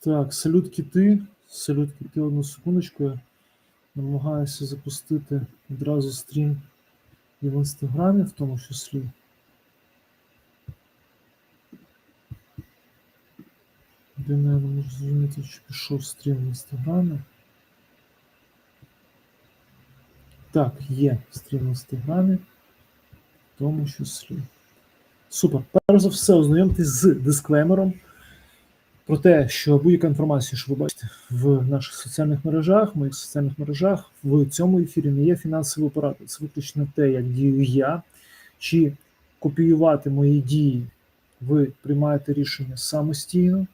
Так, салют кіти. Салют кіти, одну секундочку. Я намагаюся запустити одразу стрім і в інстаграмі, в тому числі. Я не можу зрозуміти, чи пішов стрім в інстаграмі. Так, є стрім в інстаграмі, в тому числі. Супер. Перш за все, ознайомтесь з дисклеймером про те, що будь-яка інформація, що ви бачите в наших соціальних мережах, в моїх соціальних мережах, в цьому ефірі не є фінансовою порадою. Це виключно те, як дію я, чи копіювати мої дії ви приймаєте рішення самостійно.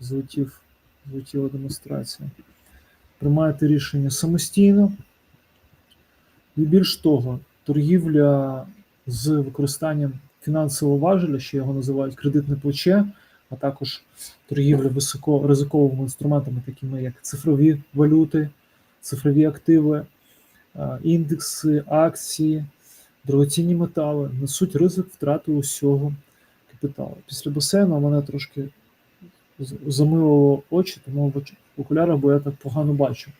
Злетів, злетіла демонстрація. Приймаєте рішення самостійно. І більш того, торгівля з використанням фінансового важеля, що його називають кредитне плече, а також торгівля високоризиковими інструментами, такими як цифрові валюти, цифрові активи, е, індекси, акції, дорогоцінні метали, несуть ризик втрати усього капіталу. Після басейну мене трошки замилило очі, тому в окулярах, бо я так погано бачу.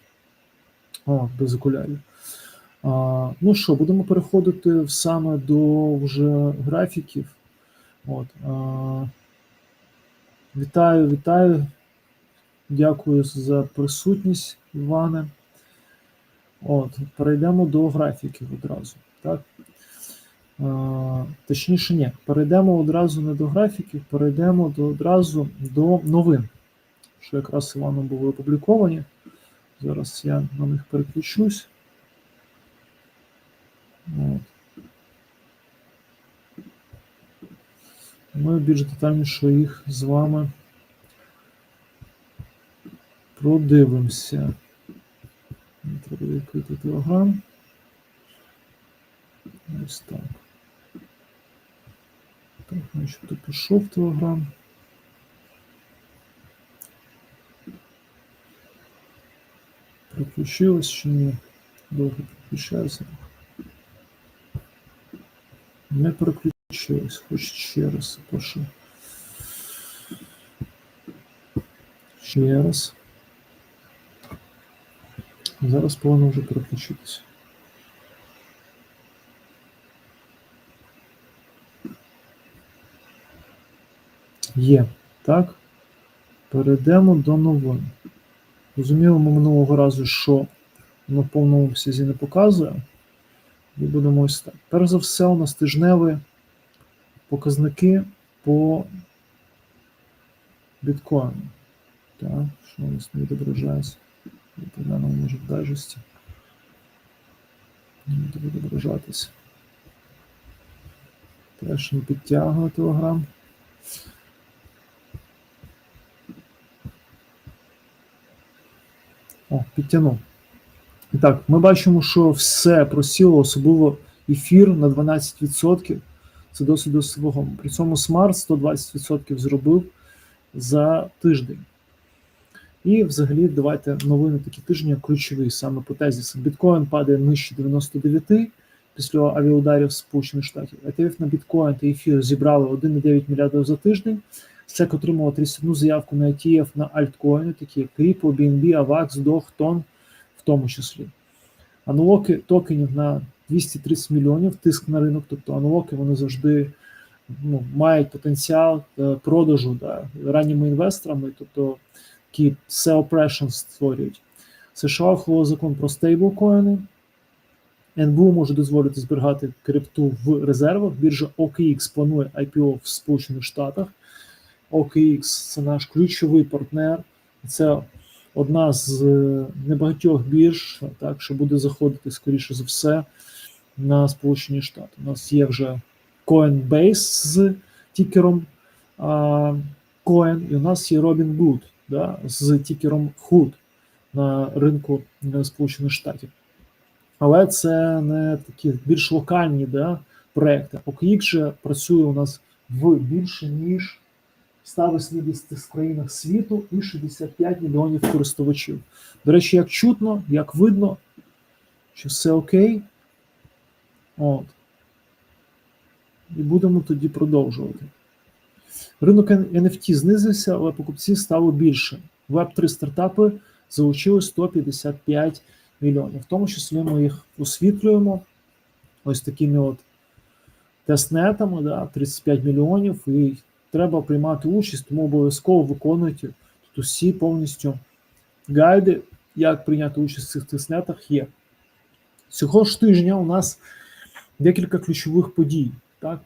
О, без окулярів. А, ну що, будемо переходити саме до вже графіків. От, а, вітаю, вітаю. Дякую за присутність, Іване. От, перейдемо до графіків одразу. Так? А, точніше, ні, перейдемо одразу не до графіків, перейдемо до, одразу до новин, що якраз Іваном були опубліковані. Зараз я на них переключусь. От. Ми більш детальніше їх з вами продивимося. Треба відкрити телеграм. Ось так. Так, начебто пішов телеграм. Приключилось чи ні? Довго приключається. Не переключилось, хоч ще раз прошу. Ще раз. Зараз повинно вже переключитися. Є. Так. Перейдемо до новин. Розуміло, ми минулого разу, що на повному обсязі не показує. І будемо ось так. Перш за все, у нас тижневі показники по біткоїну. Так, що у нас не відображається? Поглянемо, може, в дайджесті. Не буде відображатися. Теж не підтягує телеграм. О, підтягнув. І так, ми бачимо, що все просіло, особливо ефір на 12%. Це досить досить вагомо. При цьому смарт 120% зробив за тиждень. І взагалі давайте новини такі тижні ключові саме по тезісам. Біткоін падає нижче 99 після авіаударів Сполучених Штатів. ETF на біткоін та ефір зібрали 1,9 мільярдів за тиждень. SEC отримала 31 заявку на ETF на альткоїни, такі як Ripple, BNB, AVAX, DOG, TON, в тому числі. Аналоки токенів на 230 мільйонів, тиск на ринок, тобто аналоки вони завжди ну, мають потенціал е, продажу да, ранніми інвесторами, тобто такі sell oppression створюють. США ухвалило закон про стейблкоїни. НБУ може дозволити зберігати крипту в резервах. Біржа OKX планує IPO в Сполучених Штатах. OKX це наш ключовий партнер. Це одна з е, небагатьох бірж, так, що буде заходити, скоріше за все, на Сполучені Штати. У нас є вже Coinbase з тікером а, Coin, і у нас є Robinhood да, з тікером HOOD на ринку Сполучених Штатів. Але це не такі більш локальні да, проекти. OKX же працює у нас в більше ніж 180 країнах світу і 65 мільйонів користувачів. До речі, як чутно, як видно, що все окей. От. І будемо тоді продовжувати. Ринок NFT знизився, але покупців стало більше. Web3 стартапи залучили 155 мільйонів. В тому числі ми їх освітлюємо ось такими от тестнетами, да, 35 мільйонів, і треба приймати участь, тому обов'язково виконуйте тут усі повністю гайди, як прийняти участь в цих тестнетах є. Цього ж тижня у нас декілька ключових подій. Так?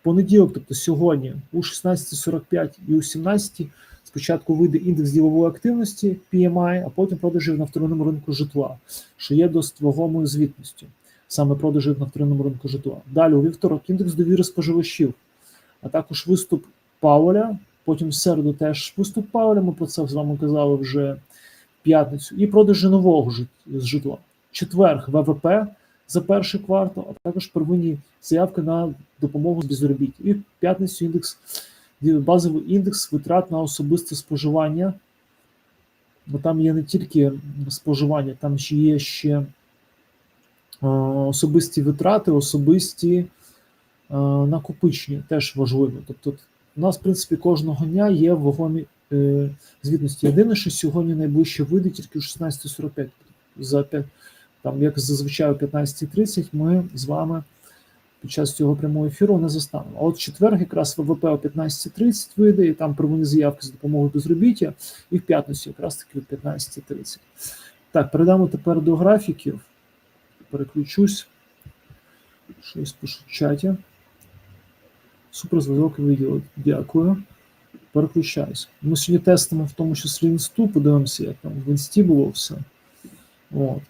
В понеділок, тобто сьогодні, у 16.45 і у 17 спочатку вийде індекс ділової активності PMI, а потім продажів на вторинному ринку житла, що є досить вагомою звітністю, саме продажів на вторинному ринку житла. Далі у вівторок індекс довіри споживачів, а також виступ Пауля. Потім в середу теж виступ Пауля, ми про це з вами казали вже в п'ятницю, і продажі нового житла. Четверг ВВП за перший квартал, а також первинні заявки на допомогу з безробіття. І в п'ятницю індекс, базовий індекс витрат на особисте споживання. Бо там є не тільки споживання, там ще є ще особисті витрати, особисті накопичення, теж важливо. Тобто, у нас, в принципі, кожного дня є вагомі е, звітності. Єдине, що сьогодні найближче вийде тільки о 16.45. За 5, там, як зазвичай о 15.30 ми з вами під час цього прямого ефіру не застанемо. А от четвер якраз ВВП о 15.30 вийде, і там первинні заявки з допомогою безробіття, і в п'ятницю якраз таки о 15.30. Так, перейдемо тепер до графіків. Переключусь. Щось пишу в чаті. Суперзв'язок виділив. Дякую. Переключаюсь. Ми сьогодні тестимо в тому числі інсту, подивимося, як там в інсті було все. От.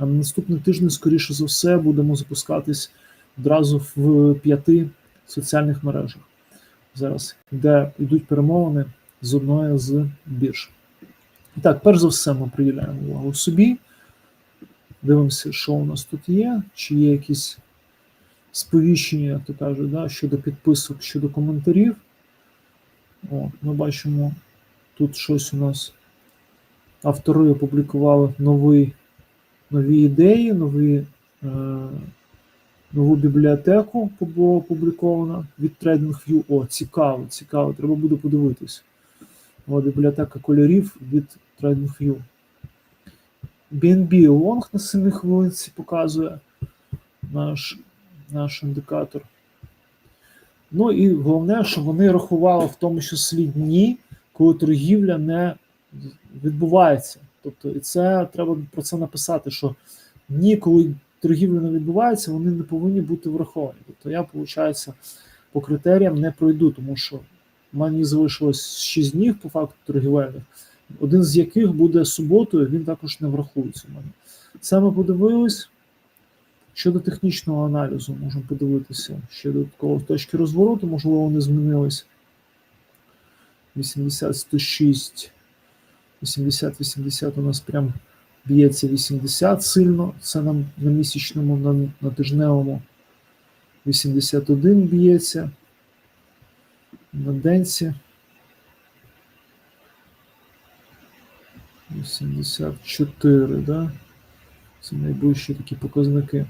На наступний тиждень, скоріше за все, будемо запускатись одразу в п'яти соціальних мережах. Зараз, де йдуть перемовини з одної з бірж. І так, перш за все, ми приділяємо увагу собі. Дивимося, що у нас тут є, чи є якісь сповіщення, як то кажуть, да, щодо підписок, щодо коментарів. От, ми бачимо, тут щось у нас автори опублікували новий, нові ідеї, нові, е, нову бібліотеку було опубліковано від TradingView. О, цікаво, цікаво, треба буде подивитись. О, бібліотека кольорів від TradingView. BNB Long на 7 хвилинці показує наш, наш індикатор. Ну і головне, що вони рахували в тому числі дні, коли торгівля не відбувається. Тобто, і це треба про це написати, що дні, коли торгівля не відбувається, вони не повинні бути враховані. Тобто я, виходить, по критеріям не пройду, тому що мені залишилось 6 днів по факту торгівельних, один з яких буде суботою, він також не врахується у мене. Це ми подивились. Щодо технічного аналізу, можемо подивитися ще додатково точки розвороту, можливо, вони змінились. 80, 106, 80, 80 у нас прям б'ється 80 сильно. Це нам на місячному, на, на тижневому. 81 б'ється. На денці. 84, да? Це найближчі такі показники.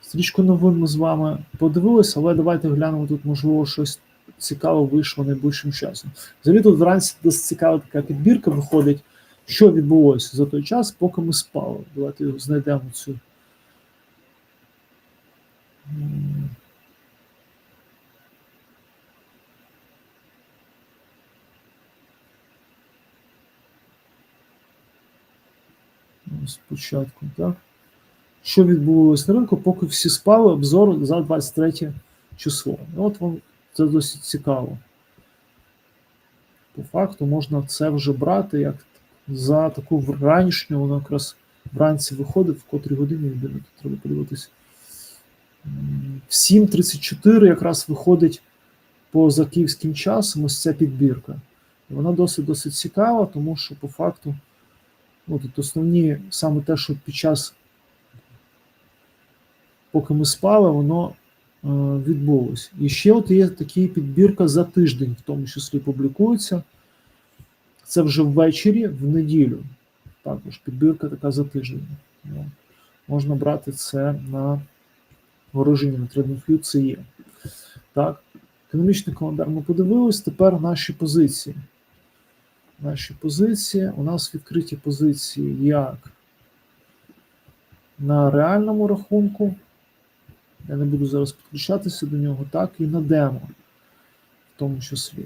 Стрічку новин ми з вами подивилися, але давайте глянемо тут, можливо, щось цікаве вийшло найближчим часом. Взагалі тут вранці досить цікава така підбірка виходить, що відбулося за той час, поки ми спали. Давайте знайдемо цю. Ну, Спочатку, так. Що відбулося на ринку, поки всі спали, обзор за 23 число. От вам це досить цікаво. По факту можна це вже брати як за таку вранішню, воно якраз вранці виходить, в котрій годині єдине, тут треба подивитися. В 7.34 якраз виходить поза київським часом ось ця підбірка. І вона досить досить цікава, тому що по факту, ну тут основні саме те, що під час, поки ми спали, воно відбулось. І ще от є такі підбірка за тиждень, в тому числі публікується. Це вже ввечері, в неділю. Також підбірка така за тиждень. Ну, можна брати це на ворожіння на TradingView, це є. Так. Економічний календар ми подивились. Тепер наші позиції. Наші позиції. У нас відкриті позиції як на реальному рахунку. Я не буду зараз підключатися до нього, так і на демо, в тому числі.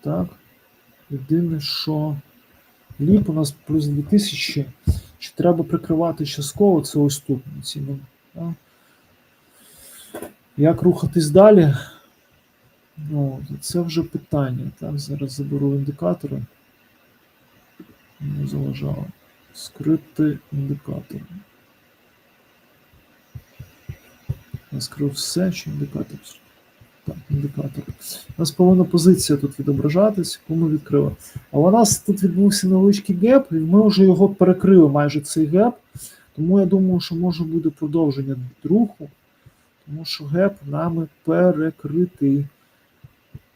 Так. Єдине, що ліп у нас плюс 2000. Чи треба прикривати частково, це ось тут. Як рухатись далі? Ну, це вже питання. Так, зараз заберу індикатори. Не заважало. Скрити індикатор. Я скрив все, чи індикатор? Так, індикатор. У нас повинна позиція тут відображатись, яку ми відкрили. А у нас тут відбувся невеличкий геп, і ми вже його перекрили майже цей геп. Тому я думаю, що може буде продовження руху, тому що геп нами перекритий.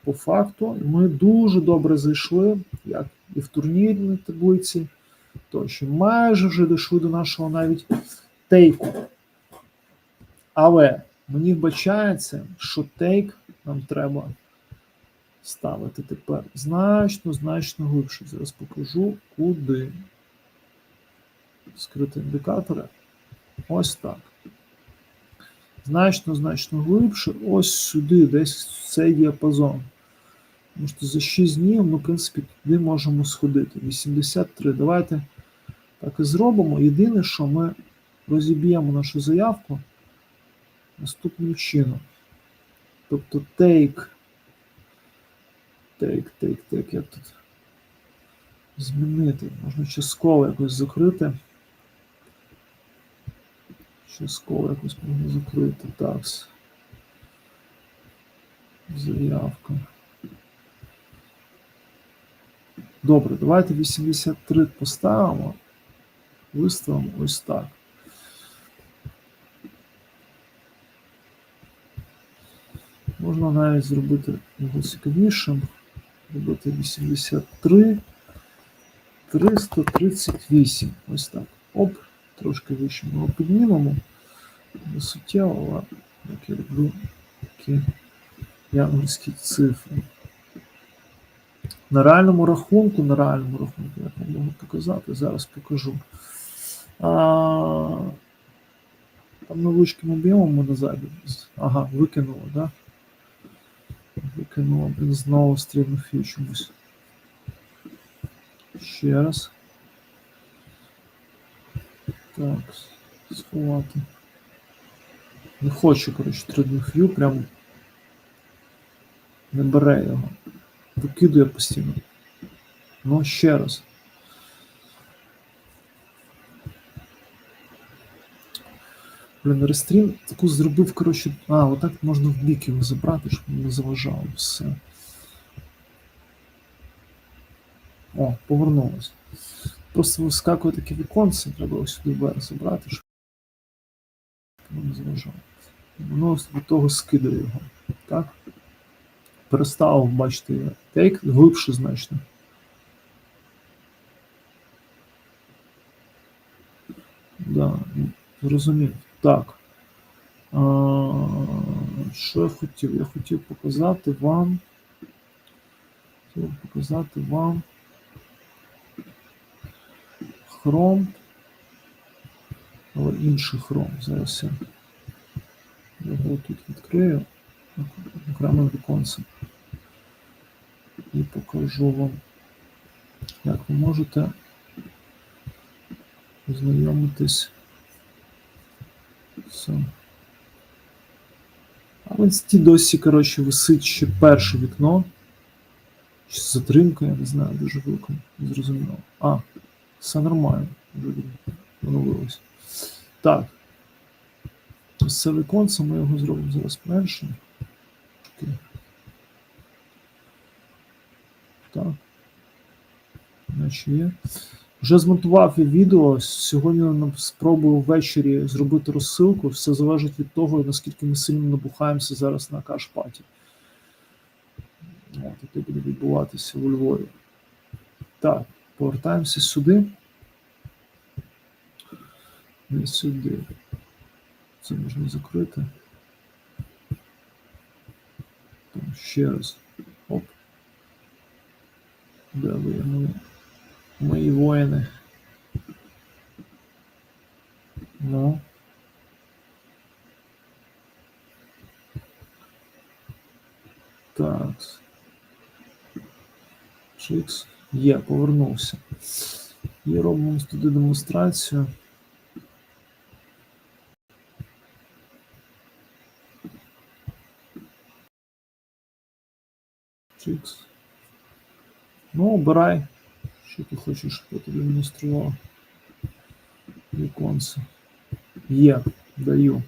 По факту, ми дуже добре зайшли, як і в турнірній таблиці, то майже вже дійшли до нашого навіть тейку. Але мені вбачається, що тейк нам треба ставити тепер значно, значно глибше. Зараз покажу, куди. Скрити індикатори. Ось так. Значно, значно глибше. Ось сюди, десь цей діапазон. Тому що за 6 днів ми, в принципі, туди можемо сходити. 83. Давайте так і зробимо. Єдине, що ми розіб'ємо нашу заявку наступним чином. Тобто take, take, take, take, як тут змінити. Можна частково якось закрити. Частково якось можна закрити. Так. Заявка. Добре, давайте 83 поставимо. Виставимо ось так. Можна навіть зробити його цікавішим. Робити 83, 338. Ось так. Оп, трошки вище ми його піднімемо. Суттєво, але як я люблю такі янгольські цифри. На реальному рахунку, на реальному рахунку, як вам можу показати, зараз покажу. А, Там невеличким об'ємом ми назад. Ага, викинуло, так? Да? Викинуло, блін, знову стрільну фію чомусь. Ще раз. Так, сховати. Не хочу, коротше, тридну фью, прям не бере його. Викидує постійно. Ну, ще раз. Блін, рестрім таку зробив, коротше. А, отак можна в бік його забрати, щоб не заважало все. О, повернулось. Просто вискакує таке віконце, треба ось сюди вверх забрати, щоб не заважало. Воно від того скидає його. Так? Перестав, бачите, тейк глибше значно. Да, зрозумів. Так. А, що я хотів? Я хотів показати вам. Хотів показати вам хром. Але інший хром. Зараз я його тут відкрию окремим віконцем. І покажу вам, як ви можете ознайомитись з. А в інсті досі, коротше, висить ще перше вікно. Чи з затримкою, я не знаю, дуже велико, не зрозуміло. А, все нормально, вже поновилось. Так. Ось це віконце, ми його зробимо зараз менше. Так. Наче є. Вже змонтував відео. Сьогодні спробую ввечері зробити розсилку. Все залежить від того, наскільки ми сильно набухаємося зараз на кашпаті. От, Це буде відбуватися у Львові. Так, повертаємося сюди. Не сюди. Це можна закрити. Там ще раз. Оп. Де ви є мої, воїни? Ну. Так. Чикс. Є, повернувся. І робимо туди демонстрацію. Чикс. Ну, обирай. Що ти хочеш, щоб я тобі демонстрував? Віконце. Є, даю.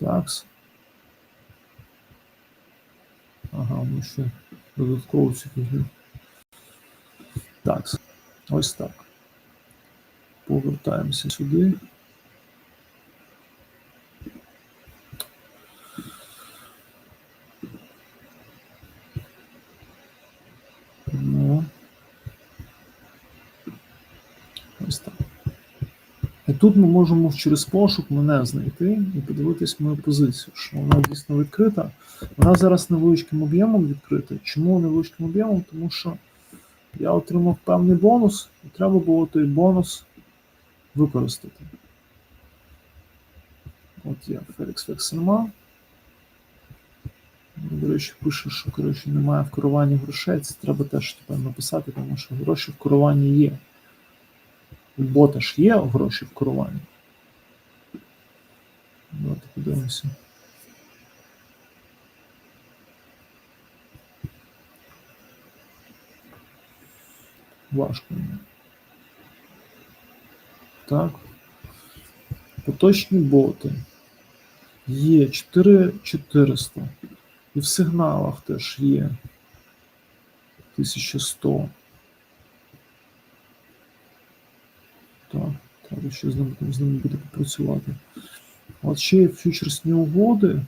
Такс. Ага, ну ще додатково цю фігню. Так, ось так. Повертаємося сюди. Ну. Ось так. І тут ми можемо через пошук мене знайти і подивитись мою позицію, що вона дійсно відкрита. Вона зараз невеличким об'ємом відкрита. Чому невеличким об'ємом? Тому що я отримав певний бонус, і треба було той бонус використати. От я Felix Vexenma. До речі, пише, що коротше, немає в керуванні грошей. Це треба теж тепер написати, тому що гроші в керуванні є. У бота ж є гроші в керуванні. Давайте подивимося. Важко мені. Так. Поточні боти. Є 4400. І в сигналах теж є 1100. Так, треба ще з ними, з ними буде попрацювати. От ще є фьючерсні угоди.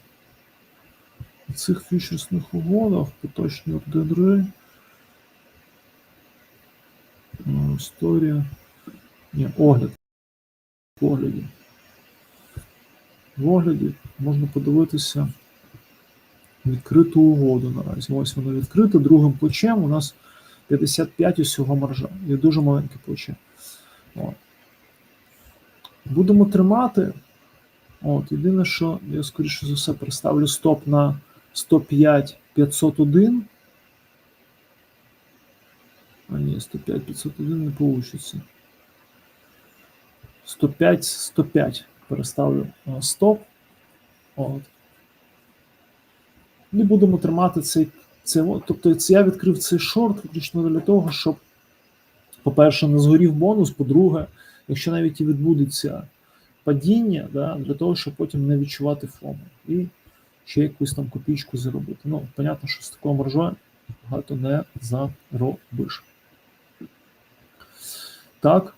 В цих фьючерсних угодах поточні ордери. Ну, Історія. Ні, огляд. В огляді. В огляді можна подивитися відкриту угоду наразі. Ось воно відкрите. Другим плечем у нас 55 усього маржа. Є дуже маленьке плече. От. Будемо тримати. От, Єдине, що я, скоріше за все, представлю стоп на 105 501. А ні, 105 501 не вийде. 105 105 переставлю стоп. От. І будемо тримати цей. цей тобто це я відкрив цей шорт виключно для того, щоб, по-перше, не згорів бонус, по-друге, якщо навіть і відбудеться падіння, да, для того, щоб потім не відчувати фому. І ще якусь там копійку заробити. Ну, понятно, що з такого маржою багато не заробиш. Так.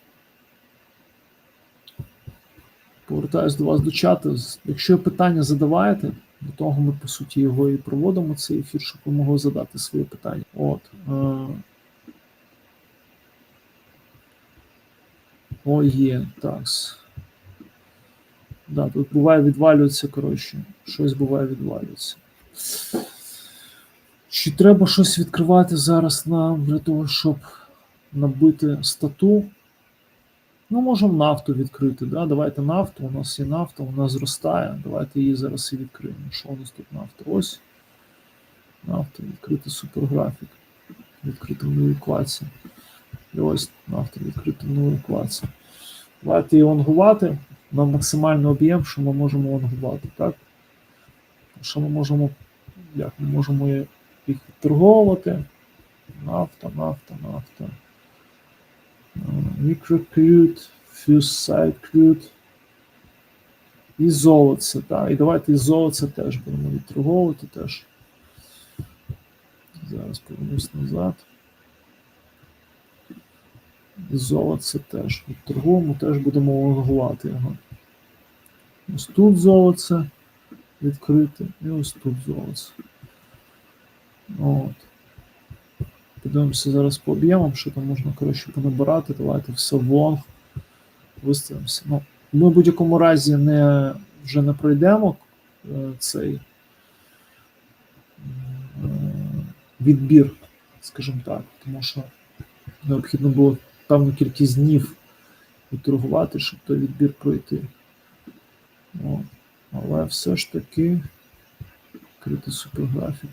Повертаюсь до вас до чату. Якщо питання задаваєте, до того ми, по суті, його і проводимо, цей ефір, щоб ви могли задати свої питання. От. О, є, такс. Да, тут буває відвалюється, коротше. Щось буває відвалюється. Чи треба щось відкривати зараз нам для того, щоб набити стату? Ну, можемо нафту відкрити. Да? Давайте нафту. У нас є нафта, вона зростає. Давайте її зараз і відкриємо. Що у нас тут нафта? Ось. Нафта, відкрити суперграфік. Відкрита нові клаці. І ось нафта відкрита нові клаці. Давайте її онгувати на максимальний об'єм, що ми можемо онгувати. Так? Що ми можемо, як ми можемо їх торговувати? Нафта, нафта, нафта. Мікрокрют, фюзсайд крют. І золоце, так. І давайте і золоце теж будемо відторговувати теж. Зараз повернусь назад. Золоце теж. Відторговуємо, теж будемо лонгувати його. Ось тут золоце відкрите, і ось тут золоце. От. Подивимося зараз по об'ємам, що там можна коротше понабирати. Давайте все в лонг. Виставимося. Ну, Ми в будь-якому разі не, вже не пройдемо е, цей е, відбір, скажімо так, тому що необхідно було певну кількість днів відторгувати, щоб той відбір пройти. О, але все ж таки крити суперграфік.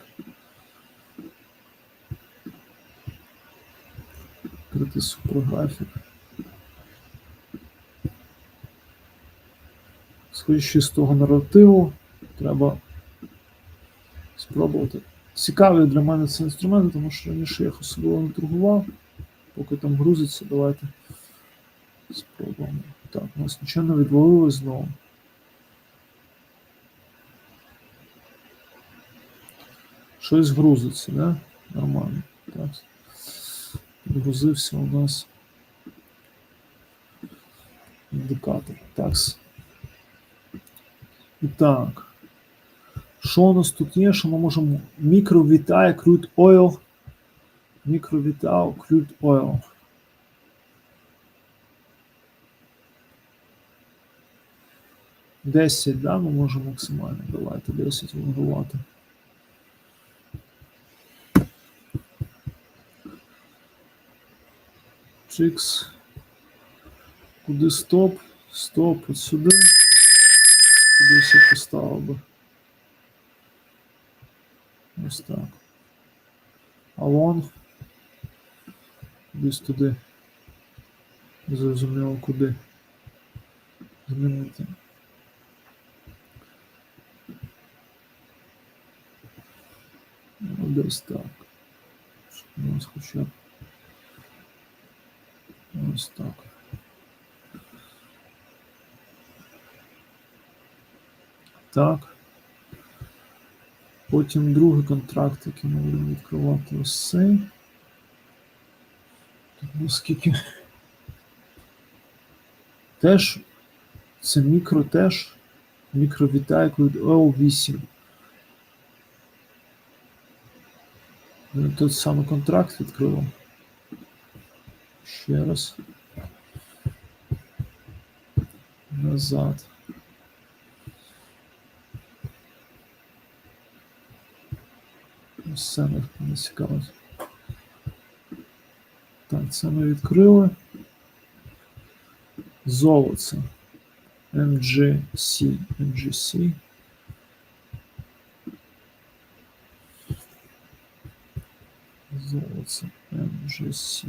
Крити суперграфік. Сходячи з того наративу, треба спробувати. Цікавий для мене це інструмент, тому що раніше я їх особливо не торгував. Поки там грузиться, давайте спробуємо. Так, у нас нічого не відвалилось знову. Щось грузиться, да? Нормально. Так. Підгрузився у нас індикатор. Так. І так. Що у нас тут є? Що ми можемо мікровітає crude oil. Мікровітау crude oil. Десять, да, ми можемо максимально. Давайте 10 вигравати. Чикс. Куди стоп? Стоп, от сюди. Кудись я поставив би. Ось так. А лонг. Десь туди. Зрозуміло куди. Змінити. Ну, десь так. Щоб у нас хоча б. Ось так. Так. Потім другий контракт, який ми будемо відкривати ось цей. Тут наскільки. Теж це мікро теж. Мікровітайк від L8. Ну, Тут саме контракт відкрив. Ще раз. Назад. Не, не цікавить. Це ми відкрили. Золоце. MGC. MGC. Золоце. MGC.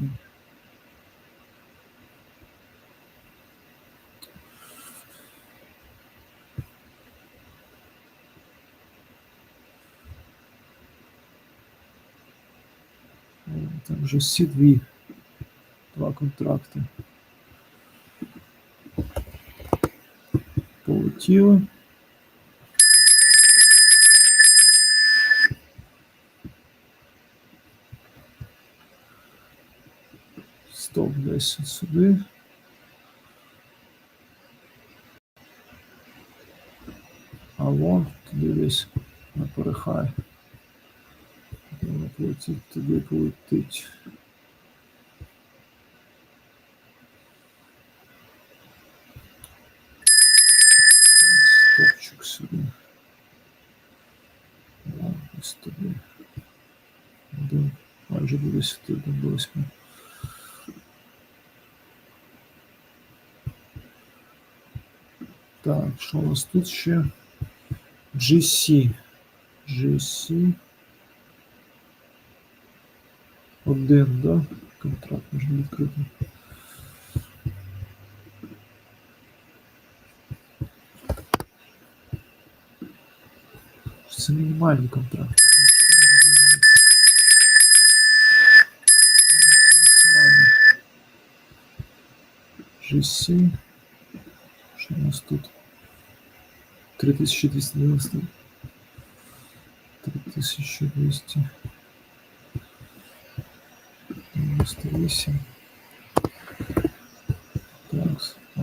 Там вже всі дві. Два контракти. Полетіли. Стоп десь сюди. А вон туди десь на перехай. Воно полетить, туди полетить. Стопчик сюди. Ось туди. Один. Майже буде сюди до восьми. Так, що у нас тут ще? GC. GC. Один, да? Контракт можна відкрити. Контракт. Максимальний. GC. Що у нас тут? 3290. 3200. 98. Так. о.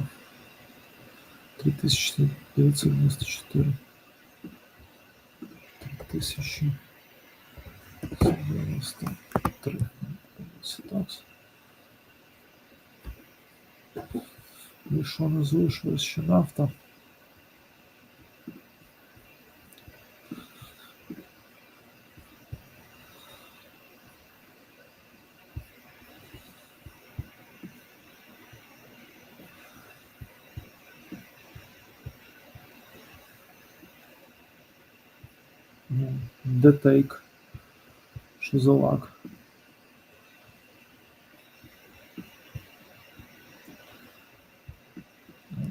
3994. 3093. Так. І що не залишилось ще нафта? Ну, детейк. Що за лак?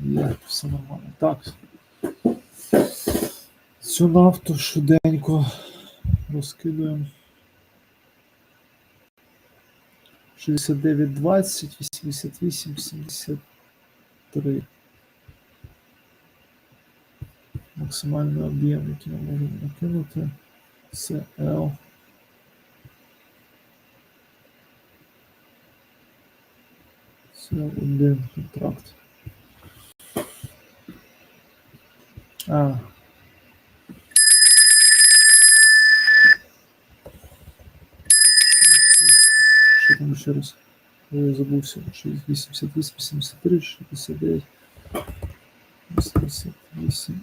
Є, все нормально. Так. Цю нафту швиденько розкидуємо. 69, 20, 88, 73. Максимальний об'єм, який ми можемо накинути. Це L. Це один контракт. А. Що там ще раз? Я забувся. 88, 73, 69, 88.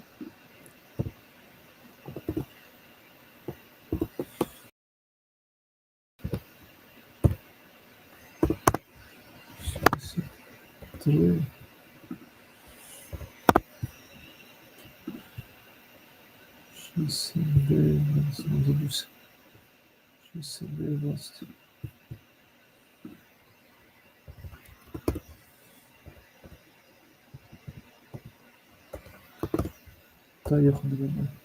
hatırlıyorum. Şesinde nasıl olursa. Şesinde bastım. Daha yakındı benden.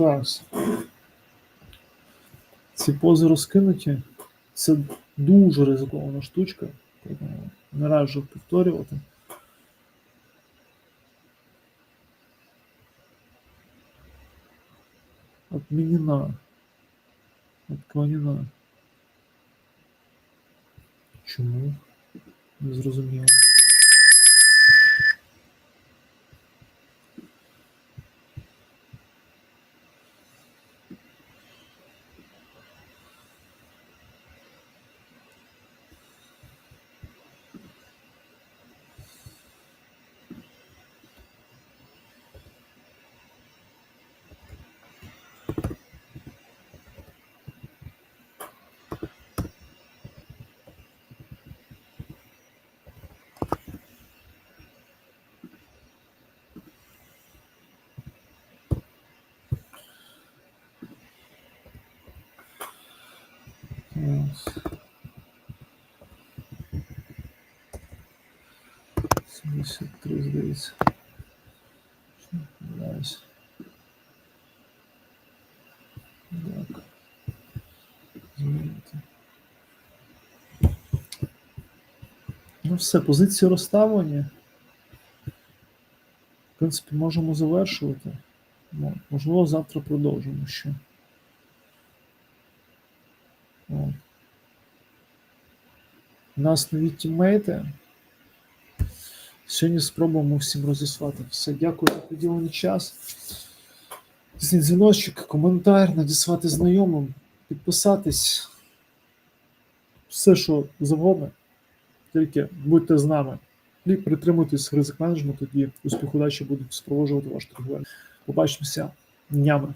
Я Ці пози розкинуті. Це дуже ризикована штучка. Не раджу повторювати. Отмінена. Отклонена. Чому? Не зрозуміло. Раз. Сімдесят три, здається. Що. Так. Змінити. Ну все, позиції розставлені. В принципі, можемо завершувати. Можливо, завтра продовжимо ще. О. У нас нові тіммейти. Сьогодні спробуємо всім розіслати. Все, дякую за приділений час. Дзвіночок, коментар, надіслати знайомим, підписатись. Все, що завгодно. Тільки будьте з нами. І притримуйтесь ризик менеджменту, тоді успіх удачі будуть спроводжувати ваш торгівель. Побачимося днями.